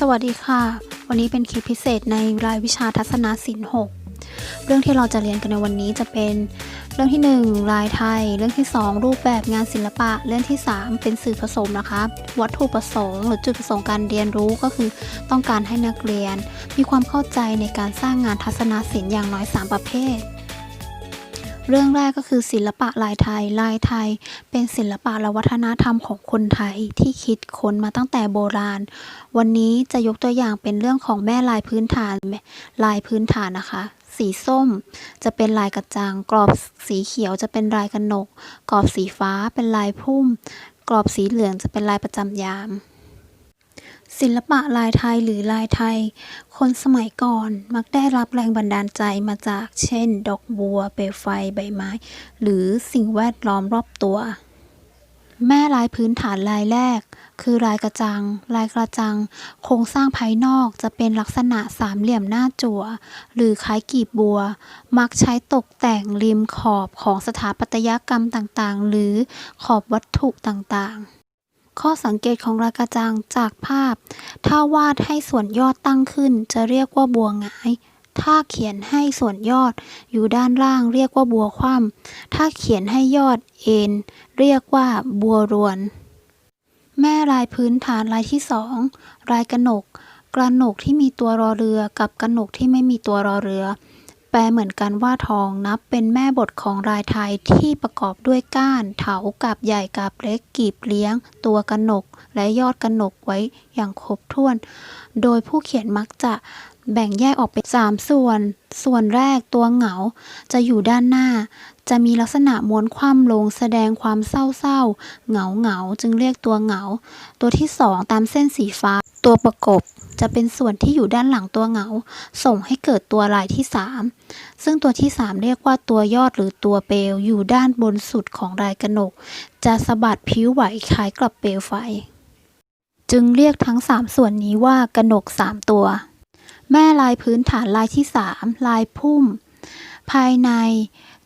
สวัสดีค่ะ วันนี้เป็นคลิปพิเศษในรายวิชาทัศนศิลป์6เรื่องที่เราจะเรียนกันในวันนี้จะเป็น เรื่องที่ 1 ลายไทย เรื่องที่ 2 รูปแบบงานศิลปะ เรื่องที่ 3 เป็นสื่อผสมนะคะ วัตถุประสงค์หรือจุดประสงค์การเรียนรู้ก็คือ ต้องการให้นักเรียน มีความเข้าใจในการสร้างงานทัศนศิลป์อย่างน้อย 3 ประเภท เรื่องแรกก็คือศิลปะลายไทย ลายไทย เป็นศิลปะและวัฒนธรรมของคนไทยที่คิดค้นมาตั้งแต่โบราณ วันนี้จะยกตัวอย่างเป็นเรื่องของแม่ลายพื้นฐาน ลายพื้นฐานนะคะ สีส้ม จะเป็นลายกระจัง กรอบสีเขียวจะเป็นลายกระหนก กรอบสีฟ้าเป็นลายพุ่ม กรอบสีเหลืองจะเป็นลายประจำยาม ศิลปะลายไทยหรือลายไทย คนสมัยก่อนมักได้รับแรงบันดาลใจมาจากเช่น ดอกบัว เปลวไฟ ใบไม้ หรือสิ่งแวดล้อมรอบตัว แม่ลายพื้นฐานลายแรก คือลายกระจัง ลายกระจัง โครงสร้างภายนอกจะเป็นลักษณะสามเหลี่ยมหน้าจั่ว หรือคล้ายกีบบัว มักใช้ตกแต่งริมขอบของสถาปัตยกรรมต่างๆ หรือขอบวัตถุต่างๆ ข้อสังเกตของลากระจังจากภาพ ถ้าวาดให้ส่วนยอดตั้งขึ้น จะเรียกว่าบัวหงาย ถ้าเขียนให้ส่วนยอดอยู่ด้านล่างเรียกว่าบัวคว่ำถ้าเขียนให้ยอดเอ็นเรียกว่าบัวรวน แม่ลายพื้นฐานลายที่สองลายกระหนก กระหนกที่มีตัวรอเรือกับกระหนกที่ไม่มีตัวรอเรือ ลเหมือนกันว่าทองนับเป็นแม่บทของลายไทยที่ประกอบด้วยก้าน เถากาบใหญ่กาบเล็กกีบเลี้ยง ตัวกระหนก และยอดกระหนกไว้อย่างครบถ้วน โดยผู้เขียนมักจะแบ่งแยกออกเป็นสามส่วน ส่วนแรกตัวเหงา จะอยู่ด้านหน้า จะมีลักษณะม้วนคว่ำลงแสดงความเศร้าๆ เหงาเหงาจึงเรียกตัวเหงา ตัวที่สองตามเส้นสีฟ้า ตัวประกบจะเป็นส่วนที่อยู่ด้านหลังตัวเหงา ส่งให้เกิดตัวลายที่สามซึ่งตัวที่สามเรียกว่าตัวยอดหรือตัวเปลวอยู่ด้านบนสุดของลายกระหนก จะสะบัดผิวไหวคล้ายกับเปลวไฟ จึงเรียกทั้งสามส่วนนี้ว่ากระหนกสามตัว แม่ลายพื้นฐานลายที่สามลายพุ่ม ภายใน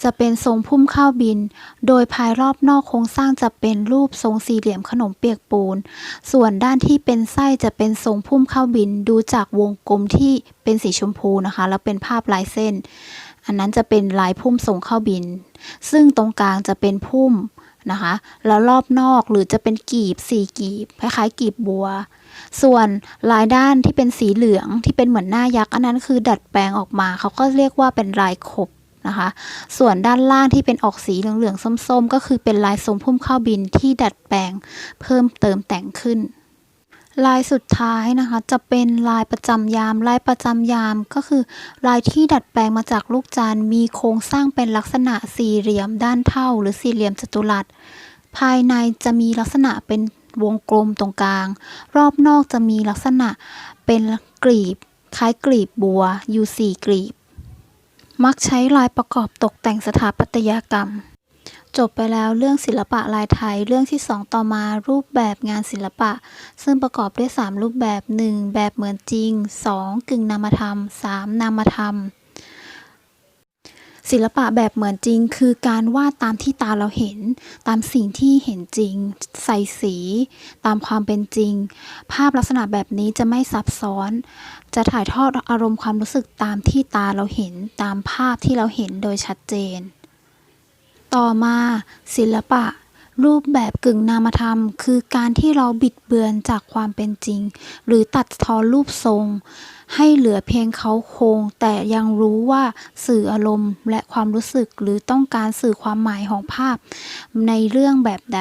จะเป็นทรงพุ่มข้าวบิน โดยภายรอบนอกโครงสร้างจะเป็นรูปทรงสี่เหลี่ยมขนมเปียกปูน ส่วนด้านที่เป็นไส้จะเป็นทรงพุ่มข้าวบิน ดูจากวงกลมที่เป็นสีชมพูนะคะ แล้วเป็นภาพลายเส้น อันนั้นจะเป็นลายพุ่มทรงข้าวบิน ซึ่งตรงกลางจะเป็นพุ่มนะคะ แล้วรอบนอกหรือจะเป็นกีบสี่กีบคล้ายๆกีบบัวส่วนลายด้านที่เป็นสีเหลืองที่เป็นเหมือนหน้ายักษ์อันนั้นคือดัดแปลงออกมา เขาก็เรียกว่าเป็นลายขบ นะคะ ส่วนด้านล่างที่เป็นออกสีเหลืองๆส้มๆ ก็คือเป็นลายทรงพุ่มข้าวบินที่ดัดแปลงเพิ่มเติมแต่งขึ้น ลายสุดท้ายนะคะ จะเป็นลายประจำยาม ลายประจำยามก็คือ ลายที่ดัดแปลงมาจากลูกจานมีโครงสร้างเป็นลักษณะสี่เหลี่ยมด้านเท่า หรือสี่เหลี่ยมจัตุรัส ภายในจะมีลักษณะเป็นวงกลมตรงกลาง รอบนอกจะมีลักษณะเป็นกลีบ คล้ายกลีบบัวอยู่สี่กลีบ มักใช้ลายประกอบตกแต่งสถาปัตยกรรม จบไปแล้วเรื่องศิลปะลายไทยเรื่องที่2ต่อมารูปแบบงานศิลปะ ซึ่งประกอบด้วย 3 รูปแบบ 1. แบบเหมือนจริง 2. กึ่งนามธรรม 3. นามธรรม ศิลปะแบบเหมือนจริง คือการวาดตามที่ตาเราเห็น ตามสิ่งที่เห็นจริง ใส่สี ตามความเป็นจริง ภาพลักษณะแบบนี้จะไม่ซับซ้อน จะถ่ายทอดอารมณ์ความรู้สึกตามที่ตาเราเห็น ตามภาพที่เราเห็นโดยชัดเจน ต่อมา ศิลปะ รูปแบบกึ่งนามธรรม คือการที่เราบิดเบือนจากความเป็นจริง หรือตัดทอนรูปทรง ให้เหลือเพียงเขาโครง แต่ยังรู้ว่าสื่ออารมณ์และความรู้สึกหรือต้องการสื่อความหมายของภาพ ในเรื่องแบบใด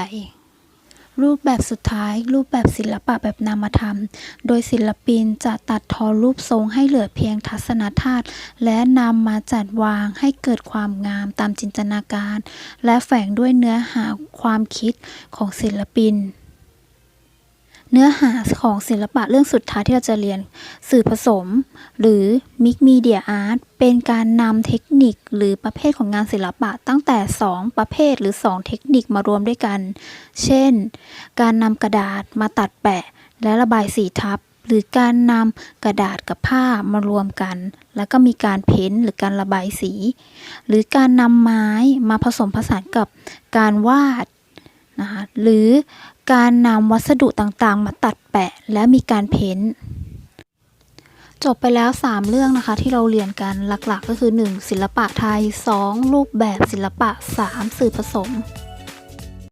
รูปแบบสุดท้ายรูปแบบศิลปะแบบนามธรรม โดยศิลปินจะตัดทอรูปทรงให้เหลือเพียงทัศนธาตุและนำมาจัดวางให้เกิดความงามตามจินตนาการ และแฝงด้วยเนื้อหาความคิดของศิลปิน เนื้อหาของศิลปะเรื่องสุดท้ายที่เราจะเรียน สื่อผสม หรือ Mix Media Art เป็นการนำเทคนิคหรือประเภทของงานศิลปะตั้งแต่ 2 ประเภทหรือ 2 เทคนิคมารวมด้วยกัน เช่น การนำกระดาษมาตัดแปะ และระบายสีทับ หรือการนำกระดาษกับผ้ามารวมกัน แล้วก็มีการเพ้นท์หรือการระบายสี หรือการนำไม้มาผสมผสานกับการวาดนะคะหรือ การนำวัสดุต่างๆ มาตัดแปะและมีการเพ้นท์จบไปแล้ว 3 เรื่องนะคะที่เราเรียนกันหลักๆ ก็คือ 1. ศิลปะไทย 2. รูปแบบศิลปะ 3. สื่อผสม